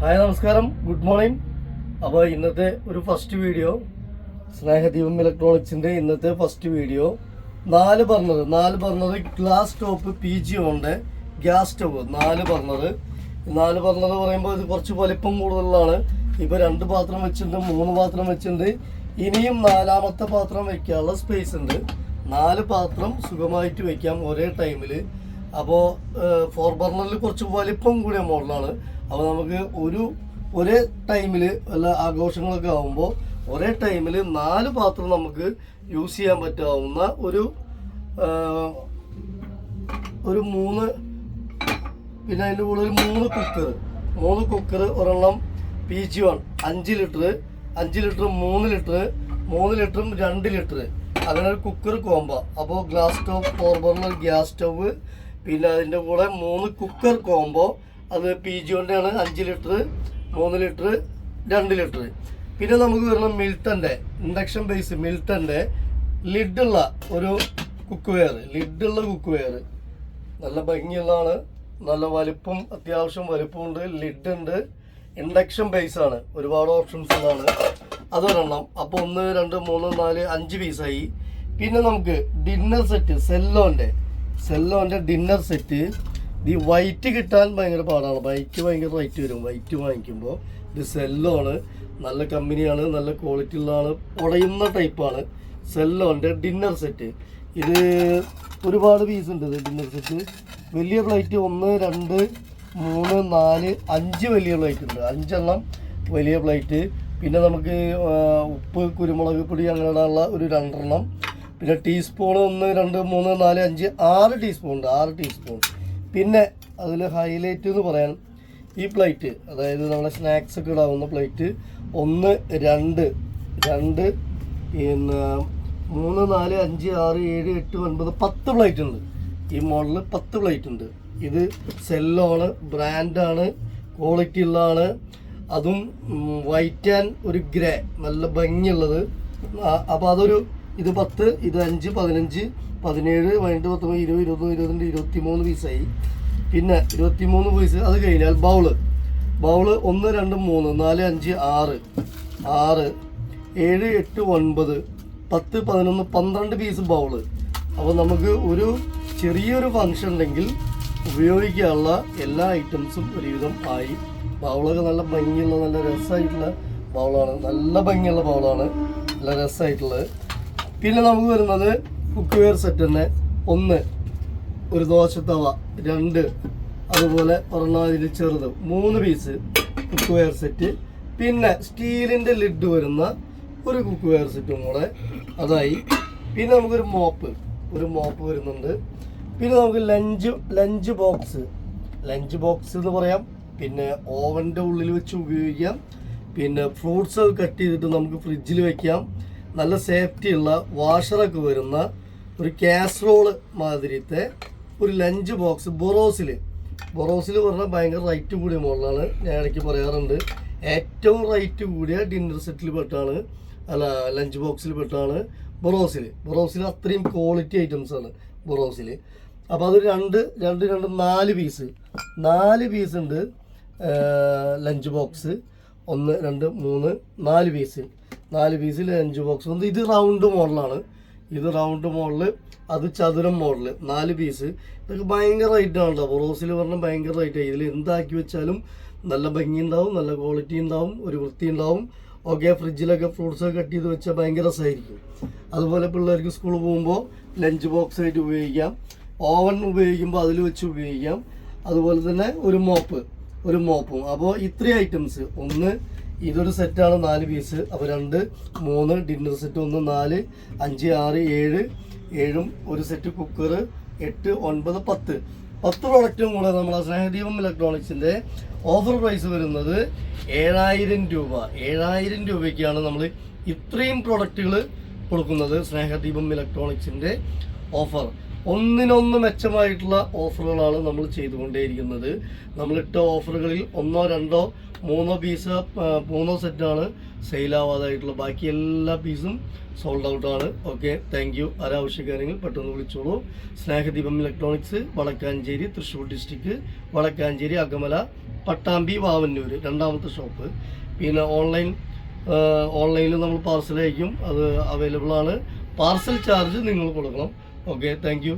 Hi നമസ്കാരം. Good morning അപ്പോൾ ഇന്നത്തെ ഒരു ഫസ്റ്റ് വീഡിയോ സ്നേഹദീപം ഇലക്ട്രോണിക്സിന്റെ ഇന്നത്തെ ഫസ്റ്റ് വീഡിയോ നാല് ബർണർ നാല് burner glass top P G ഉണ്ട്. ഗ്യാസ് സ്റ്റവ് നാല് ബർണർ നാല് ബർണർ പറയുമ്പോൾ ഇത് കുറച്ച് വലിപ്പം കൂടുതലാണ്. ഇപ്പോൾ രണ്ട് പാത്രം വെച്ചിട്ടുണ്ട് മൂന്ന് പാത്രം വെച്ചിട്ടുണ്ട്. ഇനിയും നാലാമത്തെ പാത്രം വെക്കാനുള്ള സ്പേസ് ഉണ്ട്. നാല് പാത്രം സുഖമായിട്ട് വെക്കാം ഒരേ ടൈമിൽ അപ്പോൾ ഫോർ ബർണറിൽ കുറച്ച് വലിപ്പം കൂടിയ മോഡലാണ് അപ്പോൾ നമുക്ക് ഒരു ഒരേ ടൈമിൽ വല്ല ആഘോഷങ്ങളൊക്കെ ആകുമ്പോൾ ഒരേ ടൈമിൽ നാല് പാത്രം നമുക്ക് യൂസ് ചെയ്യാൻ പറ്റാവുന്ന ഒരു ഒരു മൂന്ന് പിന്നെ അതിന്റെ കൂടെ ഒരു മൂന്ന് കുക്കർ മൂന്ന് കുക്കർ ഒരെണ്ണം പി ജി വൺ അഞ്ച് ലിറ്റർ അഞ്ച് ലിറ്റർ മൂന്ന് ലിറ്റർ മൂന്ന് ലിറ്ററും രണ്ട് ലിറ്റർ അങ്ങനെ ഒരു കുക്കർ കോമ്പ അപ്പോൾ glass stove four burner gas stove പിന്നെ അതിന്റെ കൂടെ മൂന്ന് കുക്കർ കോംബോ അത് പി ജി കൊണ്ടാണ് അഞ്ച് ലിറ്റർ മൂന്ന് ലിറ്റർ രണ്ട് ലിറ്റർ. പിന്നെ നമുക്ക് വരണം മിൽട്ടന്റെ ഇൻഡക്ഷൻ ബേസ് മിൽട്ടന്റെ ലിഡുള്ള ഒരു കുക്ക് വെയർ ലിഡുള്ള കുക്ക് വെയർ നല്ല ഭംഗിയുള്ളതാണ്. നല്ല വലിപ്പം അത്യാവശ്യം വലിപ്പമുണ്ട്. ലിഡ് ഉണ്ട്. ഇൻഡക്ഷൻ ബേസ് ആണ്. ഒരുപാട് ഓപ്ഷൻസ് ഉള്ളതാണ്. അതൊരെണ്ണം അപ്പോൾ ഒന്ന് രണ്ട് മൂന്ന് നാല് അഞ്ച് പീസായി പിന്നെ നമുക്ക് ഡിന്നർ സെറ്റ് സെല്ലോന്റെ സെല്ലോന്റെ ഡിന്നർ സെറ്റ് ഈ വൈറ്റ് കിട്ടാൻ ഭയങ്കര പാടാണ്. വൈറ്റ് ഭയങ്കര റേറ്റ് വരും. വൈറ്റ് വാങ്ങിക്കുമ്പോൾ ഇത് സെല്ലോണ് നല്ല കമ്പനിയാണ് നല്ല ക്വാളിറ്റി ഉള്ളതാണ് ഉടയുന്ന ടൈപ്പാണ് സെല്ലോന്റെ ഡിന്നർ സെറ്റ് ഇത് ഒരുപാട് പീസ് ഉണ്ട് ഇത് ഡിന്നർ സെറ്റ് വലിയ പ്ലേറ്റ് ഒന്ന് രണ്ട് മൂന്ന് നാല് അഞ്ച് വലിയ പ്ലേറ്റ് ഉണ്ട്. അഞ്ചെണ്ണം വലിയ പ്ലേറ്റ് പിന്നെ നമുക്ക് ഉപ്പ് കുരുമുളക് പൊടി അങ്ങനെയുള്ള ഒരു രണ്ടെണ്ണം. പിന്നെ ടീസ്പൂൺ ഒന്ന് രണ്ട് മൂന്ന് നാല് അഞ്ച് ആറ് ടീസ്പൂൺ ഉണ്ട്. ആറ് ടീസ്പൂൺ പിന്നെ അതിൽ ഹൈലൈറ്റ് എന്ന് പറയാൻ ഈ പ്ലേറ്റ് അതായത് നമ്മളെ സ്നാക്സ് ഒക്കെ ഇടാവുന്ന പ്ലേറ്റ് ഒന്ന് രണ്ട് രണ്ട് പിന്നെ മൂന്ന് നാല് അഞ്ച് ആറ് ഏഴ് എട്ട് ഒൻപത് പത്ത് പ്ലേറ്റ് ഉണ്ട്. ഈ മോഡലിൽ പത്ത് പ്ലേറ്റ് ഉണ്ട്. ഇത് സെല്ലാണ് ബ്രാൻഡാണ് ക്വാളിറ്റി ഉള്ളതാണ് അതും വൈറ്റ് ആൻഡ് ഒരു ഗ്രേ നല്ല ഭംഗിയുള്ളത്. അപ്പോൾ അതൊരു ഇത് പത്ത് ഇത് അഞ്ച് പതിനഞ്ച് പതിനേഴ് പതിനെട്ട് പത്തൊമ്പത് ഇരുപത് ഇരുപത്തൊന്ന് ഇരുപത്തിരണ്ട് ഇരുപത്തി മൂന്ന് പീസായി. പിന്നെ ഇരുപത്തി മൂന്ന് പീസ് അത് കഴിഞ്ഞാൽ ബൗൾ. ബൗൾ ഒന്ന് രണ്ട് മൂന്ന് നാല് അഞ്ച് ആറ്. ആറ് ഏഴ് എട്ട് ഒൻപത് പത്ത് പതിനൊന്ന് പന്ത്രണ്ട് പീസ് ബൗൾ. അപ്പോൾ നമുക്ക് ഒരു ചെറിയൊരു ഫങ്ഷൻ ഉണ്ടെങ്കിൽ ഉപയോഗിക്കാനുള്ള എല്ലാ ഐറ്റംസും ഒരുവിധം ആയി. ബൗളൊക്കെ നല്ല ഭംഗിയുള്ള നല്ല രസമായിട്ടുള്ള ബൗളാണ്. നല്ല ഭംഗിയുള്ള ബൗളാണ്. നല്ല രസമായിട്ടുള്ളത്. പിന്നെ നമുക്ക് വരുന്നത് കുക്ക് വെയർ സെറ്റ് തന്നെ. ഒന്ന് ഒരു ദോശത്തവ രണ്ട് അതുപോലെ ഒരെണ്ണാതിരി ചെറുത്. മൂന്ന് പീസ് കുക്ക് വെയർ സെറ്റ് പിന്നെ സ്റ്റീലിന്റെ ലിഡ് വരുന്ന ഒരു കുക്ക് വെയർ സെറ്റും കൂടെ അതായി. പിന്നെ നമുക്കൊരു മോപ്പ് ഒരു മോപ്പ് വരുന്നുണ്ട്. പിന്നെ നമുക്ക് lunch lunch box lunch box എന്ന് പറയാം. പിന്നെ ഓവന്റെ ഉള്ളിൽ വെച്ച് ഉപയോഗിക്കാം. പിന്നെ ഫ്രൂട്ട്സ് കട്ട് ചെയ്തിട്ട് നമുക്ക് ഫ്രിഡ്ജിൽ വെക്കാം. നല്ല സേഫ്റ്റി ഉള്ള വാഷറൊക്കെ വരുന്ന ഒരു കാസറോൾ മാതിരിത്തെ ഒരു ലഞ്ച് ബോക്സ് ബൊറോസിൽ ബൊറോസിൽ പറഞ്ഞാൽ ഭയങ്കര റൈറ്റ് കൂടിയ മോഡലാണ് ഞാൻ ഇടയ്ക്ക് പറയാറുണ്ട്. ഏറ്റവും റൈറ്റ് കൂടിയ ഡിന്നർ സെറ്റിൽ പെട്ടാണ്. അല്ല ലഞ്ച് ബോക്സിൽ പെട്ടാണ് ബൊറോസിൽ ബൊറോസിൽ അത്രയും ക്വാളിറ്റി ഐറ്റംസ് ആണ് ബൊറോസിൽ അപ്പോൾ അതൊരു രണ്ട് രണ്ട് രണ്ട് നാല് പീസ് നാല് പീസ് ഉണ്ട് ലഞ്ച് ബോക്സ് ഒന്ന് രണ്ട് മൂന്ന് നാല് പീസ് നാല് പീസിൽ അഞ്ച് ബോക്സ് ഉണ്ട് ഇത് റൗണ്ട് മോഡലാണ് ഇത് റൗണ്ട് മോഡൽ അത് ചതുരം മോഡൽ നാല് പീസ്. ഇതൊക്കെ ഭയങ്കര റേറ്റ് ആണ് കേട്ടോ റോസിൽ പറഞ്ഞാൽ ഭയങ്കര റേറ്റ് ഇതിൽ എന്താക്കി വെച്ചാലും നല്ല ഭംഗി ഉണ്ടാവും നല്ല ക്വാളിറ്റി ഉണ്ടാവും ഒരു വൃത്തി ഉണ്ടാവും. ഓക്കെ ഫ്രിഡ്ജിലൊക്കെ ഫ്രൂട്ട്സ് ഒക്കെ കട്ട് ചെയ്ത് വെച്ചാൽ ഭയങ്കര രസമായിരിക്കും അതുപോലെ പിള്ളേർക്ക് സ്കൂളിൽ പോകുമ്പോൾ ലഞ്ച് ബോക്സ് ആയിട്ട് ഉപയോഗിക്കാം. ഓവൻ ഉപയോഗിക്കുമ്പോൾ അതിൽ വെച്ച് ഉപയോഗിക്കാം. അതുപോലെ തന്നെ ഒരു മോപ്പ് ഒരു മോപ്പും അപ്പോൾ ഇത്രയും ഐറ്റംസ് ഒന്ന് ഇതൊരു സെറ്റാണ് നാല് പീസ് അപ്പോൾ രണ്ട് മൂന്ന് ഡിന്നർ സെറ്റ് ഒന്ന് നാല് അഞ്ച് ആറ് ഏഴ് ഏഴും ഒരു സെറ്റ് കുക്കർ എട്ട് ഒൻപത് പത്ത്. പത്ത് പ്രൊഡക്റ്റും കൂടെ നമ്മളെ സ്നേഹദീപം ഇലക്ട്രോണിക്സിന്റെ ഓഫർ പ്രൈസ് വരുന്നത് ഏഴായിരം രൂപ. ഏഴായിരം രൂപയ്ക്കാണ് നമ്മൾ ഇത്രയും പ്രൊഡക്റ്റുകൾ കൊടുക്കുന്നത് സ്നേഹദീപം ഇലക്ട്രോണിക്സിന്റെ ഓഫർ ഒന്നിനൊന്ന് മെച്ചമായിട്ടുള്ള ഓഫറുകളാണ് നമ്മൾ ചെയ്തുകൊണ്ടേയിരിക്കുന്നത്. നമ്മളിട്ട ഓഫറുകളിൽ ഒന്നോ രണ്ടോ മൂന്നോ പീസ് മൂന്നോ സെറ്റാണ് സെയിലാവാതായിട്ടുള്ള ബാക്കി എല്ലാ പീസും സോൾഡ് ഔട്ടാണ് ഓക്കെ താങ്ക് യു ആരാവശ്യക്കാരെങ്കിൽ പെട്ടെന്ന് വിളിച്ചോളൂ. സ്നേഹദീപം ഇലക്ട്രോണിക്സ് വളക്കാഞ്ചേരി തൃശ്ശൂർ ഡിസ്ട്രിക്ട് വളക്കാഞ്ചേരി അകമല പട്ടാമ്പി വാവന്നൂർ രണ്ടാമത്തെ ഷോപ്പ് പിന്നെ ഓൺലൈൻ ഓൺലൈനിൽ നമ്മൾ പാർസൽ അയക്കും. അത് അവൈലബിൾ ആണ്. പാർസൽ ചാർജ് നിങ്ങൾ കൊടുക്കണം. Okay thank U